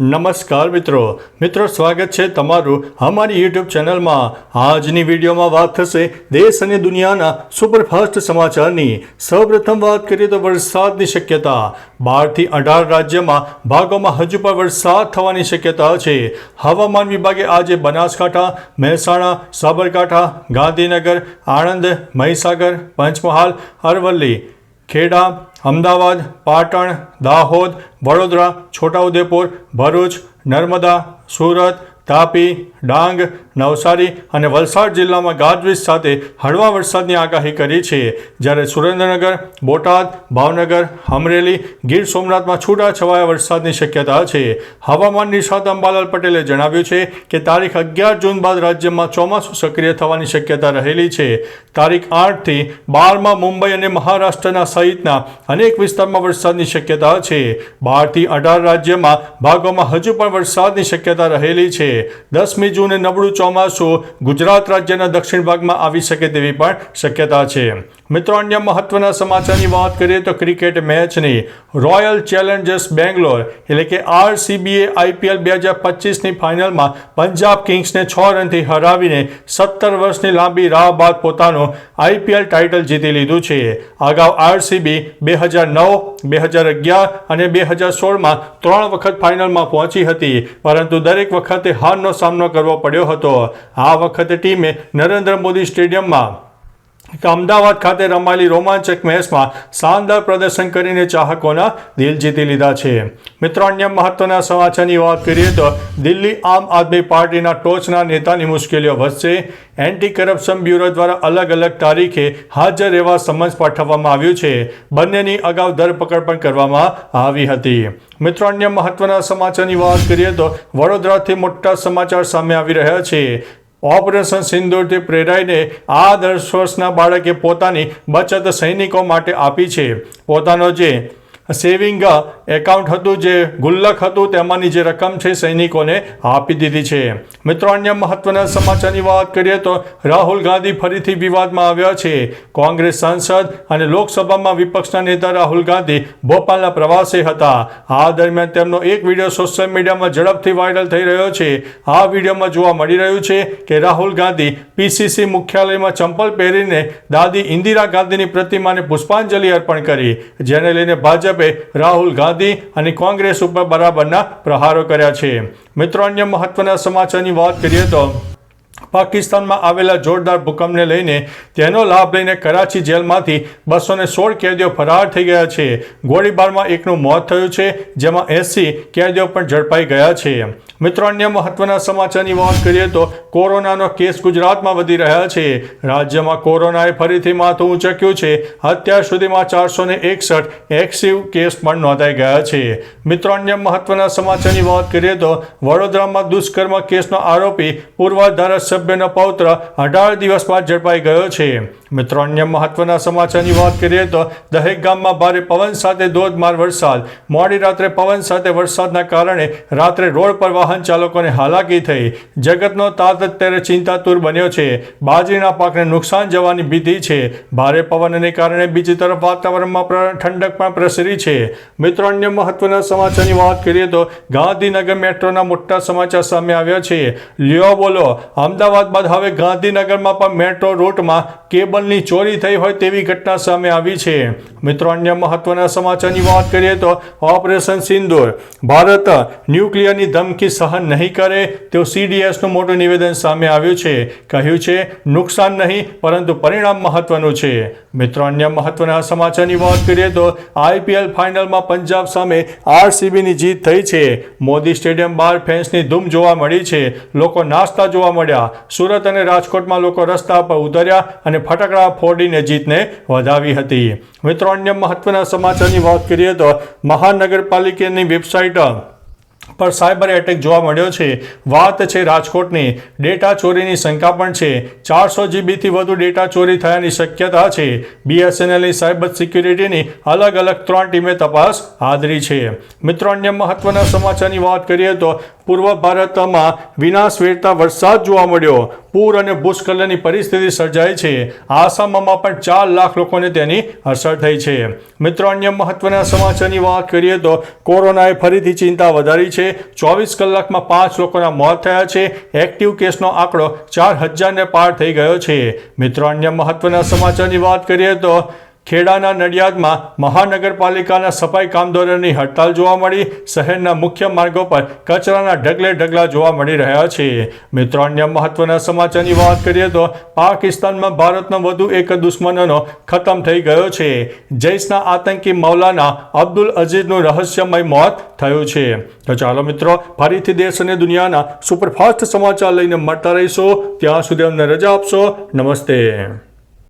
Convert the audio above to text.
નમસ્કાર મિત્રો. મિત્રો, સ્વાગત છે તમારું અમારી યુટ્યુબ ચેનલમાં. આજની વિડીયોમાં વાત થશે દેશ અને દુનિયાના સુપરફાસ્ટ સમાચારની. સૌપ્રથમ વાત કરીએ તો વરસાદની શક્યતા. બારથી અઢાર રાજ્યમાં ભાગોમાં હજુ પણ વરસાદ થવાની શક્યતા છે. હવામાન વિભાગે આજે બનાસકાંઠા, મહેસાણા, સાબરકાંઠા, ગાંધીનગર, આણંદ, મહીસાગર, પંચમહાલ, અરવલ્લી, ખેડા અમદાવાદ પાટણ દાહોદ વડોદરા છોટાઉદેપુર ભરૂચ નર્મદા સુરત તાપી ડાંગ, નવસારી અને વલસાડ જિલ્લામાં ગાજવીજ સાથે હળવા વરસાદની આગાહી કરી છે. જ્યારે સુરેન્દ્રનગર, બોટાદ, ભાવનગર, અમરેલી, ગીર સોમનાથમાં છૂટાછવાયા વરસાદની શક્યતા છે. હવામાન નિષ્ણાત અંબાલાલ પટેલે જણાવ્યું છે કે તારીખ અગિયાર જૂન બાદ રાજ્યમાં ચોમાસું સક્રિય થવાની શક્યતા રહેલી છે. તારીખ આઠથી બારમાં મુંબઈ અને મહારાષ્ટ્રના સહિતના અનેક વિસ્તારમાં વરસાદની શક્યતા છે. બારથી અઢાર રાજ્યમાં ભાગોમાં હજુ પણ વરસાદની શક્યતા રહેલી છે. દસમી જૂને નબળું ચોમાસું ગુજરાત રાજ્યના દક્ષિણ ભાગમાં આવી શકે તેવી પણ શક્યતા છે. મિત્રો, અન્ય મહત્વના સમાચારની વાત કરીએ તો ક્રિકેટ મેચની રોયલ ચેલેન્જર્સ બેંગ્લોર એટલે કે આરસીબીએ આઈપીએલ બે હજાર પચીસની ફાઇનલમાં પંજાબ કિંગ્સને છ રનથી હરાવીને સત્તર વર્ષની લાંબી રાહ બાદ પોતાનું આઈપીએલ ટાઇટલ જીતી લીધું છે. અગાઉ આરસીબી બે હજાર નવ, બે હજાર અગિયાર અને બે હજાર સોળમાં ત્રણ વખત ફાઇનલમાં પહોંચી હતી, પરંતુ દરેક વખતે હારનો સામનો કરવો પડ્યો હતો. આ વખતે ટીમે નરેન્દ્ર મોદી સ્ટેડિયમમાં અમદાવાદ ખાતે રમાયેલી રોમાંચક મેચમાં શાનદાર પ્રદર્શન કરીને ચાહકોના દિલ જીતી લીધા છે. મિત્રો, અન્ય મહત્વના સમાચારની વાત કરીએ તો દિલ્હી આમ આદમી પાર્ટીના ટોચના નેતાની મુશ્કેલીઓ વધશે. એન્ટી કરપ્શન બ્યુરો દ્વારા અલગ અલગ તારીખે હાજર રહેવા સમન્સ પાઠવવામાં આવ્યું છે. બંનેની અગાઉ ધરપકડ પણ કરવામાં આવી હતી. મિત્રો, અન્ય મહત્વના સમાચારની વાત કરીએ તો વડોદરાથી મોટા સમાચાર સામે આવી રહ્યા છે. ઓપરેશન સિંદૂરથી પ્રેરાઈને આ દસ વર્ષના બાળકે પોતાની બચત સૈનિકો માટે આપી છે. પોતાનો જે સેવિંગ એકાઉન્ટ હતું જે ગુલ્લક હતું, તેમાંની જે રકમ છે સૈનિકોને આપી દીધી છે. મિત્રો, અન્ય મહત્વના સમાચારની વાત કરીએ તો રાહુલ ગાંધી ફરીથી વિવાદમાં આવ્યા છે. કોંગ્રેસ સાંસદ અને લોકસભામાં વિપક્ષના નેતા રાહુલ ગાંધી ભોપાલના પ્રવાસે હતા. આ દરમિયાન તેમનો એક વીડિયો સોશિયલ મીડિયામાં ઝડપથી વાયરલ થઈ રહ્યો છે. આ વિડીયોમાં જોવા મળી રહ્યું છે કે રાહુલ ગાંધી પીસીસી મુખ્યાલયમાં ચંપલ પહેરીને દાદી ઇન્દિરા ગાંધીની પ્રતિમાને પુષ્પાંજલિ અર્પણ કરી. જેને લઈને ભાજપે રાહુલ ગાંધી અને કોંગ્રેસ ઉપર બરાબરના પ્રહારો કર્યા છે. મિત્રો, અન્ય મહત્વના સમાચારની વાત કરીએ તો પાકિસ્તાનમાં આવેલા જોરદાર ભૂકંપને લઈને તેનો લાભ લઈને કરાચી જેલમાંથી બસો ને સોળ કેદીઓ ફરાર થઈ ગયા છે. ગોળીબારમાં એકનું મોત થયું છે, જેમાં એસી કેદીઓ પણ ઝડપાઈ ગયા છે. મિત્રો, અન્ય મહત્વના સમાચારની વાત કરીએ તો કોરોનાનો કેસ ગુજરાતમાં વધી રહ્યા છે. રાજ્યમાં કોરોનાએ ફરીથી માથું ઉંચક્યું છે. અત્યાર સુધીમાં ચારસો ને એકસઠ એક્સિવ કેસ પણ નોંધાઈ ગયા છે. મિત્રો, અન્ય મહત્વના સમાચારની વાત કરીએ તો વડોદરામાં દુષ્કર્મ કેસનો આરોપી પૂર્વ ધારાસભ્યનો પૌત્ર અઢાર દિવસ બાદ ઝડપાઈ ગયો છે. મિત્રો અન્ય મહત્વના સમાચારની વાત કરીએ તો દહેક ગામમાં ભારે પવન સાથે ધોધમાર વરસાદ. મોડી રાત્રે પવન સાથે વરસાદના કારણે રાત્રે રોડ પર વાહન ચાલકોને હાલાકી થઈ. જગતનો તાત અત્યારે ચિંતાતુર બન્યો છે. બાજરીના પાકને નુકસાન જવાની ભીતિ છે. ભારે પવનને કારણે બીજી તરફ વાતાવરણમાં ઠંડક પણ પ્રસરી છે. મિત્રો અન્ય મહત્વના સમાચારની વાત કરીએ તો ગાંધીનગર મેટ્રોના મોટા સમાચાર સામે આવ્યા છે. લ્યો બોલો, અમદાવાદ બાદ હવે ગાંધીનગરમાં પણ મેટ્રો રૂટમાં કેબલની ચોરી થઈ હોય તેવી ઘટના સામે આવી છે. મિત્રો, અન્ય મહત્વના સમાચારની વાત કરીએ તો ઓપરેશન સિંદૂર. ભારત ન્યુક્લિયરની ધમકી સહન નહીં કરે તેવું સીડીએસનું મોટું નિવેદન સામે આવ્યું છે. કહ્યું છે, નુકસાન નહીં, પરંતુ પરિણામ મહત્વનું છે. મિત્રો, અન્ય મહત્વના સમાચારની વાત કરીએ તો આઈપીએલ ફાઇનલમાં પંજાબ સામે આરસીબીની જીત થઈ છે. મોદી સ્ટેડિયમ બહાર ફેન્સની ધૂમ જોવા મળી છે. લોકો નાસ્તા જોવા મળ્યા. સુરત અને રાજકોટમાં લોકો રસ્તા પર ઉતર્યા અને ફટાકડા ફોડીને જીતને વધાવી હતી. મિત્રો, અન્ય મહત્વના સમાચારની વાત કરીએ તો મહાનગરપાલિકાની વેબસાઇટ પર સાયબર એટેક જોવા મળ્યો છે. વાત છે રાજકોટની. ડેટા ચોરીની શંકા પણ છે. ચારસો જીબીથી વધુ ડેટા ચોરી થયાની શક્યતા છે. બીએસએનએલની સાયબર સિક્યુરિટીની અલગ અલગ ત્રણ ટીમે તપાસ હાજરી છે. મિત્રો, અન્ય મહત્વના સમાચારની વાત કરીએ તો પૂર્વ ભારતમાં વિનાશ વેરતા વરસાદ જોવા મળ્યો. પૂર અને ભૂસ્ખલનની પરિસ્થિતિ સર્જાઈ છે. આસામમાં પણ ચાર લાખ લોકોને તેની અસર થઈ છે. મિત્રો, અન્ય મહત્વના સમાચારની વાત કરીએ તો કોરોનાએ ફરીથી ચિંતા વધારી છે. ચોવીસ કલાકમાં પાંચ લોકોના મોત થયા છે. એક્ટિવ કેસનો આંકડો ચાર હજારને પાર થઈ ગયો છે. મિત્રો, અન્ય મહત્વના સમાચારની વાત કરીએ તો ખેડાના નડિયાદમાં મહાનગરપાલિકાના સફાઈ કામદારોની હડતાલ જોવા મળી. શહેરના મુખ્ય માર્ગો પર કચરાના ઢગલે ઢગલા જોવા મળી રહ્યા છે. મિત્રો, અન્ય મહત્વના સમાચારની વાત કરીએ તો પાકિસ્તાનમાં ભારતનો વધુ એક દુશ્મનનો ખતમ થઈ ગયો છે. જૈશના આતંકી મૌલાના અબ્દુલ અઝીઝનું રહસ્યમય મોત થયું છે. તો ચાલો મિત્રો, ફરીથી દેશ અને દુનિયાના સુપરફાસ્ટ સમાચાર લઈને મળતા રહીશું. ત્યાં સુધી અમને રજા આપશો. નમસ્તે.